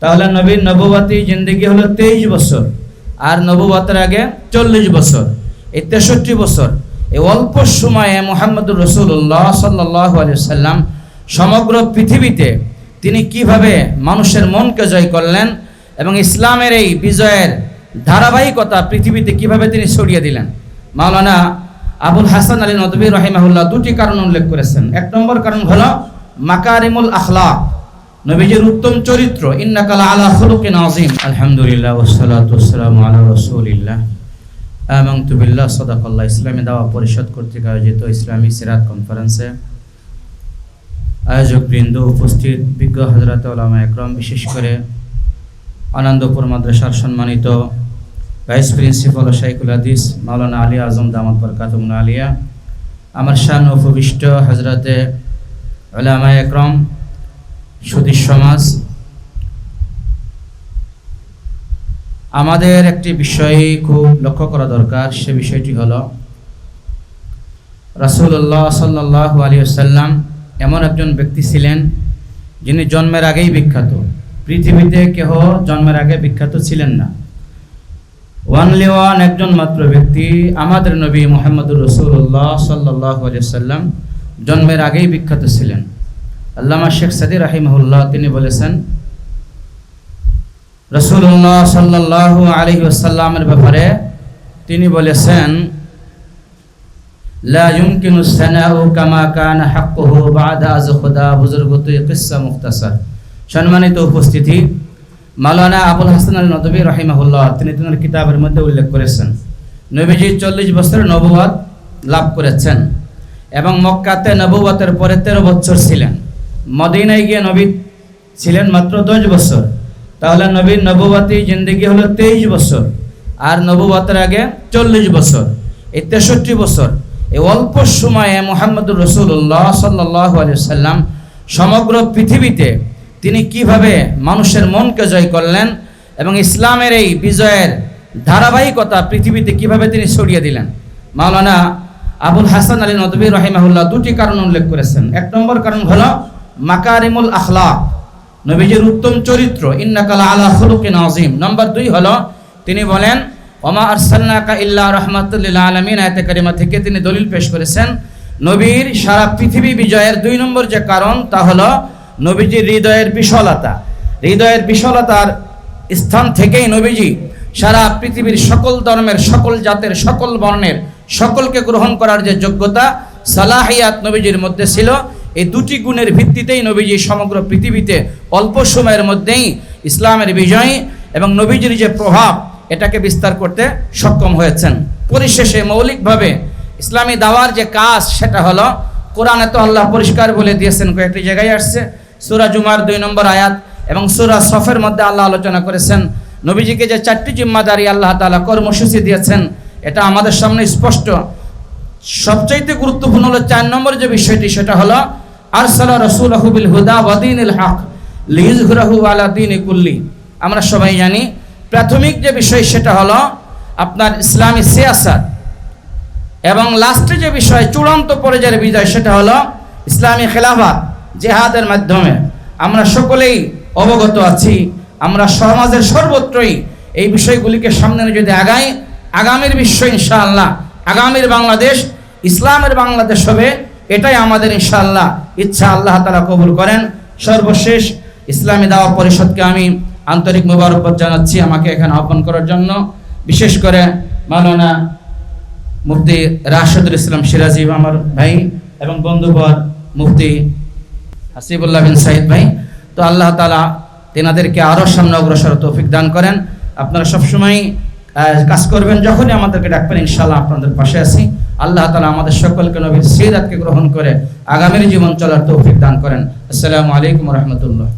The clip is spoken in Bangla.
তাহলে নবীর নববাতি জিন্দগি হলো তেইশ বছর, আর নবুবাতের আগে চল্লিশ বছর, এই তেষট্টি বছর। এই অল্প সময়ে মোহাম্মদুর রসুল্লাহ সাল্লাহ সাল্লাম সমগ্র পৃথিবীতে তিনি কীভাবে মানুষের মনকে জয় করলেন এবং ইসলামের এই বিজয়ের ধারাবাহিকতা পৃথিবীতে কীভাবে তিনি ছড়িয়ে দিলেন। মাওলানা আবুল হাসান আলী নদবী রহিমাহুল্লাহ দুটি কারণ উল্লেখ করেছেন। এক নম্বর কারণ হলো মাকারিমুল আখলাক। নবীজির উত্তম চরিত্র, ইন্নাকালা আলা খুলুকিন আযীম। আলহামদুলিল্লাহ ওয়াসসালাতু ওয়াসসালামু আলা রাসূলিল্লাহ। আমানতু বিল্লাহ, সাদাকাল্লাহ, ইসলামী দাওয়া পরিষদ কর্তৃক আয়োজিত ইসলামী সিরাত কনফারেন্সে আয়োজক বৃন্দ উপস্থিত, বিজ্ঞ হজরত ওলামা একরম, বিশেষ করে আনন্দপুর মাদ্রাসার সম্মানিত ভাইস প্রিন্সিপাল শাইকুল হাদিস, মাওলানা আলী আজম দামাত বরকাতুমুল আলিয়া। আমার শান উপবিষ্ট হজরতে ওলামা একরম সুদীর সমাজ। আমাদের একটি বিষয় খুব লক্ষ্য করা দরকার, সে বিষয়টি হল রাসূলুল্লাহ সাল্লাহ আলী আসাল্লাম এমন একজন ব্যক্তি ছিলেন যিনি জন্মের আগেই বিখ্যাত। পৃথিবীতে কেহ জন্মের আগে বিখ্যাত ছিলেন না। ওয়ানলি ওয়ান একজন মাত্র ব্যক্তি, আমাদের নবী মোহাম্মদুর রসুল্লাহ সাল্লাহ সাল্লাম জন্মের আগেই বিখ্যাত ছিলেন। আল্লামা শেখ সাদি রাহিমহুল্লাহ, তিনি বলেছেন রসুল্লাহ সাল্লাহ আলহি আসাল্লামের ব্যাপারে তিনি বলেছেন, লা ইউমকিনু সানাউ কামা কানা হাক্কুহু বাদা আজ খুদা। বুজুর্গতু কিসসা মুখতাসার? সম্মানিত উপস্থিতি, মাওলানা আবুল হাসান আল নদবী রহিমাহুল্লাহ, তিনি তিনার কিতাবের মধ্যে উল্লেখ করেছেন, নবীজি চল্লিশ বছর নবুয়াত লাভ করেছেন এবং মক্কাতে নবুয়াতের পরে তেরো বছর ছিলেন। মদিনায় গিয়ে নবী ছিলেন মাত্র দশ বছর। তাহলে নবীর নবুয়াতি জিন্দগি হলো তেইশ বছর, আর নবুয়াতের আগে চল্লিশ বছর, এই তেষট্টি বছর। এই অল্প সময়ে মোহাম্মদুর রসুল্লাহ সাল্লাহ সাল্লাম সমগ্র পৃথিবীতে তিনি কীভাবে মানুষের মনকে জয় করলেন এবং ইসলামের এই বিজয়ের ধারাবাহিকতা পৃথিবীতে কীভাবে তিনি ছড়িয়ে দিলেন। মাওলানা আবুল হাসান আলী নদবী রহিমাহুল্লাহ দুটি কারণ উল্লেখ করেছেন। এক নম্বর কারণ হলো মাকারিমুল আখলাক। নবীজির উত্তম চরিত্র, ইন্নাকালা আলা খুলুকিন আযীম। নম্বর দুই হলো, তিনি বলেন, ওমা আরসালনাকা ইল্লা রাহমাতুল্লিল আলামিন আয়াতে কারিমা থেকে তিনি দলিল পেশ করেছেন। নবীর সারা পৃথিবী বিজয়ের দুই নম্বর যে কারণ, তা হলো নবীজির হৃদয়ের বিশালতা। হৃদয়ের বিশালতার স্থান থেকেই নবীজি সারা পৃথিবীর সকল ধর্মের, সকল জাতের, সকল বর্ণের, সকলকে গ্রহণ করার যে যোগ্যতা, সালাহিয়াত নবীজির মধ্যে ছিল। এই দুটি গুণের ভিত্তিতেই নবীজি সমগ্র পৃথিবীতে অল্প সময়ের মধ্যেই ইসলামের বিজয় এবং নবীজির যে প্রভাব, এটাকে বিস্তার করতে সক্ষম হয়েছেন। পরিশেষে মৌলিকভাবে ইসলামী দাওয়ার যে কাজ, সেটা হলো, কোরআনে তো আল্লাহ পরিষ্কার বলে দিয়েছেন, কয়েকটি জায়গায় আসছে। সুরা জুমার দুই নম্বর আয়াত এবং সুরা সফের মধ্যে আল্লাহ আলোচনা করেছেন। নবীজিকে যে চারটি জিম্মাদারি আল্লাহ তালা কর্মসূচি দিয়েছেন, এটা আমাদের সামনে স্পষ্ট। সবচাইতে গুরুত্বপূর্ণ হলো চার নম্বর যে বিষয়টি, সেটা হলো আরসালা রসুল বিল হুদা ওয়াদিন হক লিজহুরাহু আলা দিন কুল্লি। আমরা সবাই জানি, প্রাথমিক যে বিষয় সেটা হলো আপনার ইসলামী সিয়াসাত। এবং লাস্টে যে বিষয়, চূড়ান্ত পর্যায়ের বিজয় সেটা হলো ইসলামী খেলাফাত, জেহাদের মাধ্যমে। আমরা সকলেই অবগত আছি, আমরা সমাজের সর্বত্রই এই বিষয়গুলিকে সামনে যদি আগাই, আগামীর বিশ্ব ইনশাআল্লাহ, আগামীর বাংলাদেশ, ইসলামের বাংলাদেশ হবে এটাই আমাদের ইনশাআল্লাহ ইচ্ছা, আল্লাহ তালা কবুল করেন। সর্বশেষ ইসলামী দাওয়া পরিষদকে আমি আন্তরিক মুবারকবাদ জানাচ্ছি আমাকে এখানে আহ্বান করার জন্য। বিশেষ করে মাওলানা মুফতি রাশেদুল ইসলাম সিরাজি আমার ভাই এবং বন্ধুবর মুফতি হাসিবুল্লাহ বিন সাইদ ভাই। তো আল্লাহ তালা তেনাদেরকে আরও সামনে অগ্রসর তৌফিক দান করেন। আপনারা সবসময় কাজ করবেন, যখনই আমাদেরকে ডাকবেন ইনশাল্লাহ আপনাদের পাশে আছি। আল্লাহ তালা আমাদের সকলকে নবীর সিরাতকে গ্রহণ করে আগামীর জীবন চলার তৌফিক দান করেন। আসসালামু আলাইকুম রহমতুল্লাহ।